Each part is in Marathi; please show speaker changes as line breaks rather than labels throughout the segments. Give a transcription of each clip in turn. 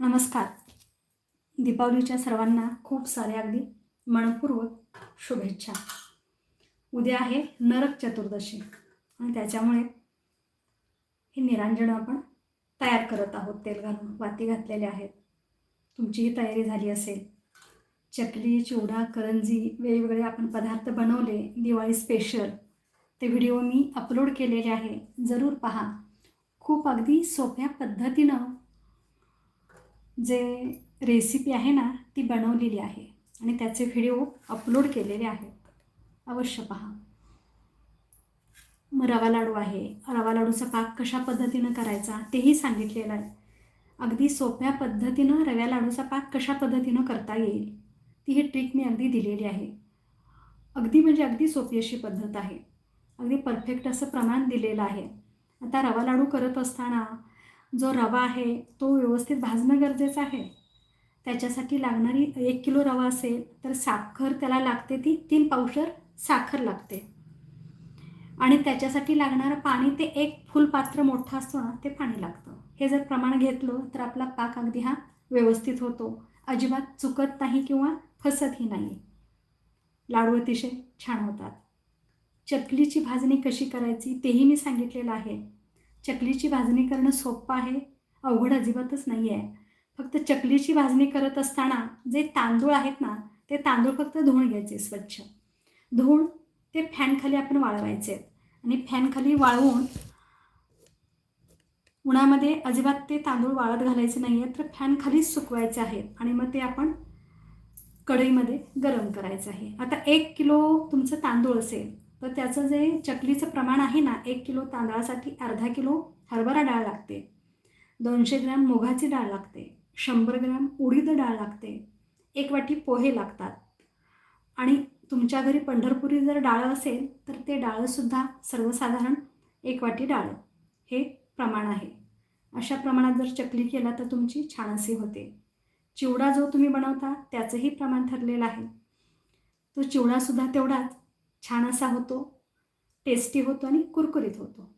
नमस्कार. दीपावलीच्या सर्वांना खूप साऱ्या अगदी मनपूर्वक शुभेच्छा. उद्या आहे नरक चतुर्दशी आणि त्याच्यामुळे हे निरांजन आपण तयार करत आहोत. तेल घालून वाती घातलेल्या आहेत. तुमचीही तयारी झाली असेल. चकली चिवडा करंजी वेगवेगळे आपण पदार्थ बनवले. दिवाळी स्पेशल ते व्हिडिओ मी अपलोड केलेले आहे. जरूर पहा. खूप अगदी सोप्या पद्धतीनं जे रेसिपी आहे ना ती बनवलेली आहे. आणि त्याचे व्हिडिओ अपलोड केलेले आहेत. अवश्य पहा. मग रवा लाडू आहे. रवा लाडूचा पाक कशा पद्धतीनं करायचा तेही सांगितलेलं आहे. अगदी सोप्या पद्धतीनं रव्या लाडूचा पाक कशा पद्धतीनं करता येईल ती ही ट्रिक मी अगदी दिलेली आहे. अगदी म्हणजे अगदी सोपी अशी पद्धत आहे. अगदी परफेक्ट असं प्रमाण दिलेलं आहे. आता रवा लाडू करत असताना जो रवा आहे तो व्यवस्थित भाजणं गरजेचं आहे. त्याच्यासाठी लागणारी एक किलो रवा असेल तर साखर त्याला लागते ती तीन पावशर साखर लागते. आणि त्याच्यासाठी लागणारं पाणी ते एक फुलपात्र मोठं असतो ना ते पाणी लागतं. हे जर प्रमाण घेतलं तर आपला पाक अगदी हा व्यवस्थित होतो. अजिबात चुकत नाही किंवा फसतही नाही. लाडू अतिशय छान होतात. चकलीची भाजणी कशी करायची तेही मी सांगितलेलं आहे. चकलीची भाजणी करणं सोपं आहे अवघड अजिबातच नाही आहे फक्त चकलीची भाजणी करत असताना जे तांदूळ आहेत ना ते तांदूळ फक्त धुवून घ्यायचे स्वच्छ. धुवून ते फॅनखाली आपण वाळवायचे. आहेत आणि फॅनखाली वाळवून उन्हामध्ये अजिबात ते तांदूळ वाळत घालायचे नाही आहेत तर फॅनखालीच सुकवायचे आहेत. आणि मग ते आपण कढईमध्ये गरम करायचं आहे. आता एक किलो तुमचं तांदूळ असेल तर त्याचं जे चकलीचं प्रमाण आहे ना एक किलो तांदळासाठी अर्धा किलो हरभरा डाळ लागते. दोनशे ग्रॅम मुगाची डाळ लागते. शंभर ग्रॅम उडीद डाळ लागते. एक वाटी पोहे लागतात. आणि तुमच्या घरी पंढरपुरी जर डाळ असेल तर ते डाळसुद्धा सर्वसाधारण एक वाटी डाळ हे प्रमाण आहे. अशा प्रमाणात जर चकली केला तर तुमची छान अशी होते. चिवडा जो तुम्ही बनवता त्याचंही प्रमाण ठरलेलं आहे. तो चिवडासुद्धा तेवढाच छान असा होतो टेस्टी होतो आणि कुरकुरीत होतो.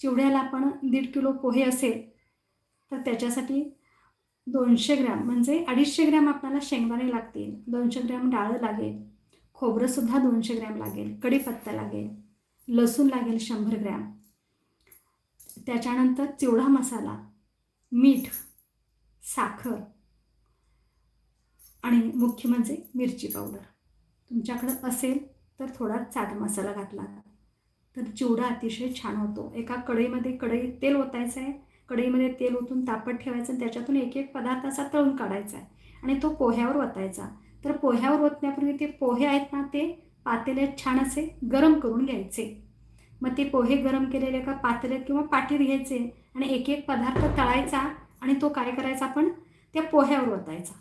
चिवड्याला आपण दीड किलो पोहे असेल तर त्याच्यासाठी दोनशे ग्रॅम म्हणजे अडीचशे ग्रॅम आपल्याला शेंगदाणे लागतील दोनशे ग्रॅम डाळ लागेल खोबरंसुद्धा दोनशे ग्रॅम लागेल कढीपत्ता लागेल लसूण लागेल शंभर ग्रॅम. त्याच्यानंतर चिवडा मसाला मीठ साखर आणि मुख्य म्हणजे मिरची पावडर. तुमच्याकडं असेल तर थोडा चाट मसाला घातला. तर चिवडा अतिशय छान होतो. एका कढईमध्ये कढई तेल ओतायचं आहे कढईमध्ये तेल ओतून तापत ठेवायचं आणि त्याच्यातून एक एक पदार्थ असा तळून काढायचा आहे आणि तो पोह्यावर ओतायचा. तर पोह्यावर ओतण्यापूर्वी ते पोहे आहेत ना ते पातेल्यात छान असे गरम करून घ्यायचे. मग ते पोहे गरम केलेले एका पातेल्यात किंवा पाटीत घ्यायचे आणि एक एक पदार्थ तळायचा आणि तो काय करायचा आपण? त्या पोह्यावर ओतायचा.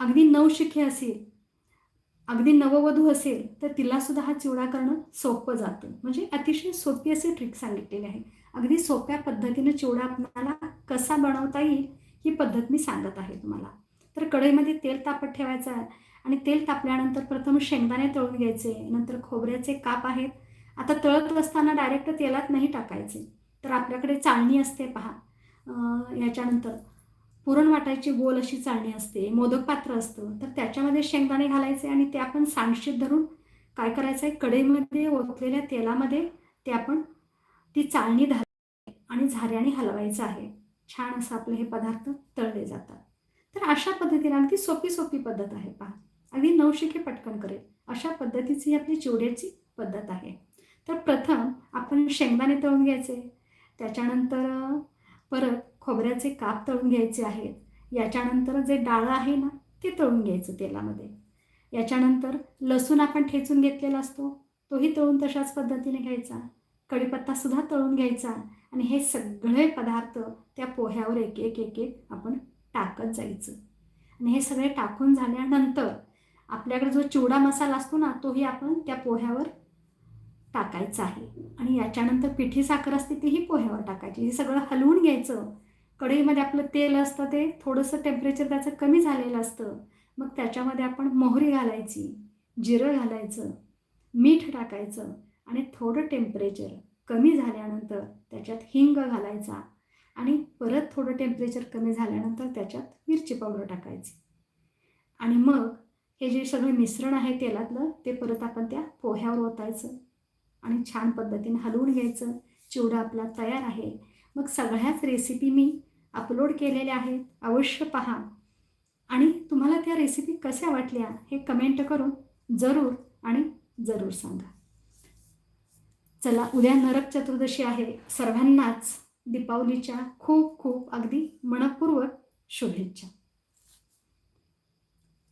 अगदी नवशिखे असेल अगदी नववधू असेल तर तिलासुद्धा हा चिवडा करणं सोपं जातं. म्हणजे अतिशय सोपी असे ट्रिक सांगितलेली आहे. अगदी सोप्या पद्धतीनं चिवडा आपल्याला कसा बनवता येईल ही पद्धत मी सांगत आहे तुम्हाला. तर कढईमध्ये तेल तापत ठेवायचं आहे. आणि तेल तापल्यानंतर प्रथम शेंगदाणे तळून घ्यायचे नंतर खोबऱ्याचे काप आहेत. आता तळत असताना डायरेक्ट तेलात नाही टाकायचे. तर आपल्याकडे चाळणी असते पहा. याच्यानंतर पुरण वाटायची गोल अशी चाळणी असते मोदक पात्र असतं तर त्याच्यामध्ये शेंगदाणे घालायचे आणि ते आपण सांडशीत धरून काय करायचं आहे कढईमध्ये ओतलेल्या तेलामध्ये ते आपण ती चाळणी धर आणि झाऱ्याने हलवायचं आहे. छान असं आपले हे पदार्थ तळले जातात. तर अशा पद्धतीने अगदी सोपी सोपी पद्धत आहे पहा. अगदी नवशिके पटकन करेल. अशा पद्धतीची ही आपली चिवड्याची पद्धत आहे. तर प्रथम आपण शेंगदाणे तळून घ्यायचे. त्याच्यानंतर परत खोबऱ्याचे काप तळून घ्यायचे आहेत. याच्यानंतर जे डाळ आहे ना ते तळून घ्यायचं तेलामध्ये. याच्यानंतर लसूण आपण ठेचून घेतलेला असतो तोही तळून तशाच पद्धतीने घ्यायचा. कढीपत्तासुद्धा तळून घ्यायचा आणि हे सगळे पदार्थ त्या पोह्यावर एक एक एक एक आपण टाकत जायचं. आणि हे सगळे टाकून झाल्यानंतर आपल्याकडे जो चिवडा मसाला असतो ना तोही आपण त्या पोह्यावर टाकायचा आहे. आणि याच्यानंतर पिठी साखर असते तीही पोह्यावर टाकायची. हे सगळं हलवून घ्यायचं. कढईमध्ये आपलं तेल असतं ते थोडंसं टेम्परेचर त्याचं कमी झालेलं असतं. मग त्याच्यामध्ये आपण मोहरी घालायची जिरं घालायचं मीठ टाकायचं आणि थोडं टेम्परेचर कमी झाल्यानंतर त्याच्यात हिंग घालायचा आणि परत थोडं टेम्परेचर कमी झाल्यानंतर त्याच्यात मिरची पावडर टाकायची. आणि मग हे जे सगळं मिश्रण आहे तेलातलं ते परत आपण त्या पोह्यावर ओतायचं आणि छान पद्धतीने हलवून घ्यायचं. चिवडा आपला तयार आहे. मग सगळ्याच रेसिपी मी अपलोड केलेल्या आहेत अवश्य पहा. आणि तुम्हाला त्या रेसिपी कशा वाटल्या हे कमेंट करून जरूर आणि जरूर सांगा. चला उद्या नरक चतुर्दशी आहे. सर्वांनाच दीपावलीच्या खूप खूप अगदी मनपूर्वक शुभेच्छा.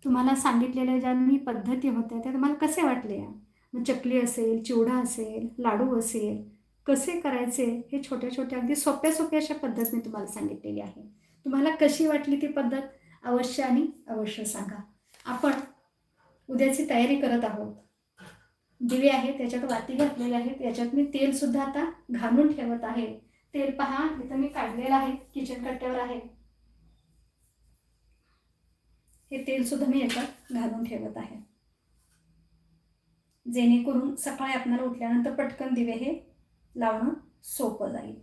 तुम्हाला सांगितलेल्या ज्या मी पद्धती होत्या त्या तुम्हाला कसे वाटले मग चकली असेल चिवडा असेल लाडू असेल कसे करायचे हे छोट्या छोट्या अगदी सोप्या सोप्या अशा पद्धत मी तुम्हाला सांगितलेली आहे. तुम्हाला कशी वाटली ती पद्धत? अवश्य आणि अवश्य सांगा. आपण उद्याची तयारी करत आहोत. दिवे आहेत त्याच्यात वाती घातलेले आहेत याच्यात मी तेल सुद्धा आता घालून ठेवत आहे. तेल पहा इथं मी काढलेलं आहे किचन कट्ट्यावर आहे. हे तेल सुद्धा मी याच्यात घालून ठेवत आहे. जेणेकरून सकाळी आपल्याला उठल्यानंतर पटकन दिवे हे लावणं सोपं जाईल.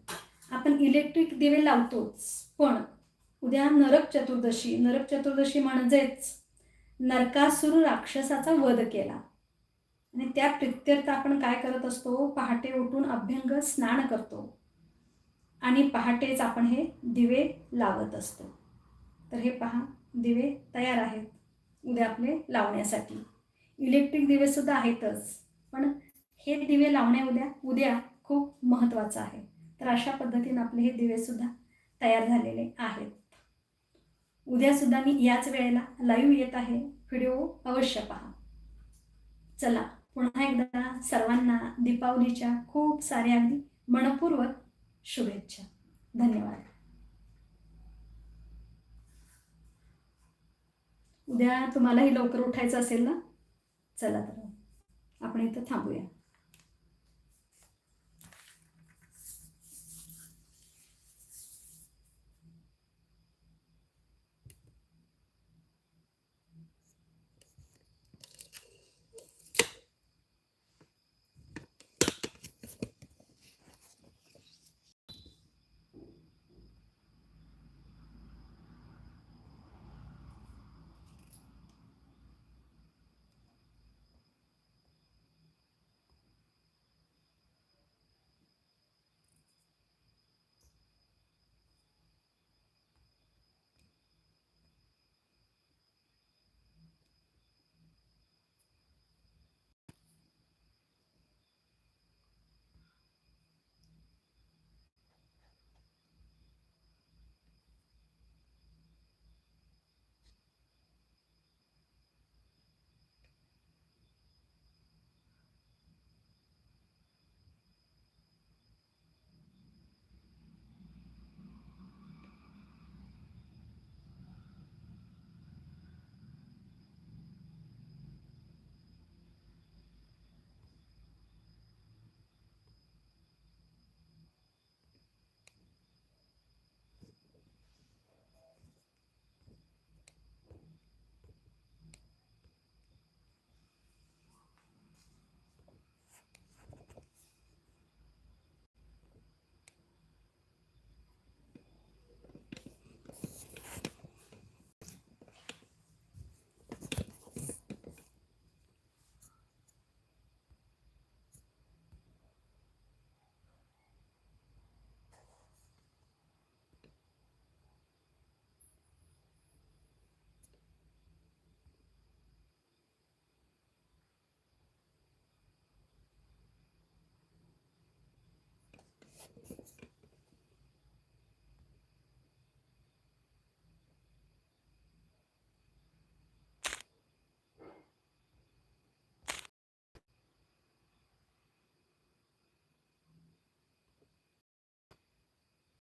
आपण इलेक्ट्रिक दिवे लावतोच पण उद्या नरक चतुर्दशी नरक चतुर्दशी म्हणजेच नरकासुर राक्षसाचा वध केला. आणि त्या प्रित्यर्थ आपण काय करत असतो? पहाटे उठून अभ्यंग स्नान करतो. आणि पहाटेच आपण हे दिवे लावत असतो. तर हे पहा दिवे तयार आहेत उद्या आपले लावण्यासाठी. इलेक्ट्रिक दिवे सुद्धा आहेतच पण हे दिवे लावण्या उद्या उद्या खूप महत्त्वाचं आहे. तर अशा पद्धतीने आपले हे दिवे सुद्धा तयार झालेले आहेत. उद्या सुद्धा मी याच वेळेला लाईव्ह येत आहे. व्हिडिओ अवश्य पहा. चला पुन्हा एकदा सर्वांना दीपावलीच्या खूप साऱ्या अगदी मनपूर्वक शुभेच्छा. धन्यवाद. उद्या तुम्हालाही लवकर उठायचं असेल ना? चला तर आपण इथं थांबूया.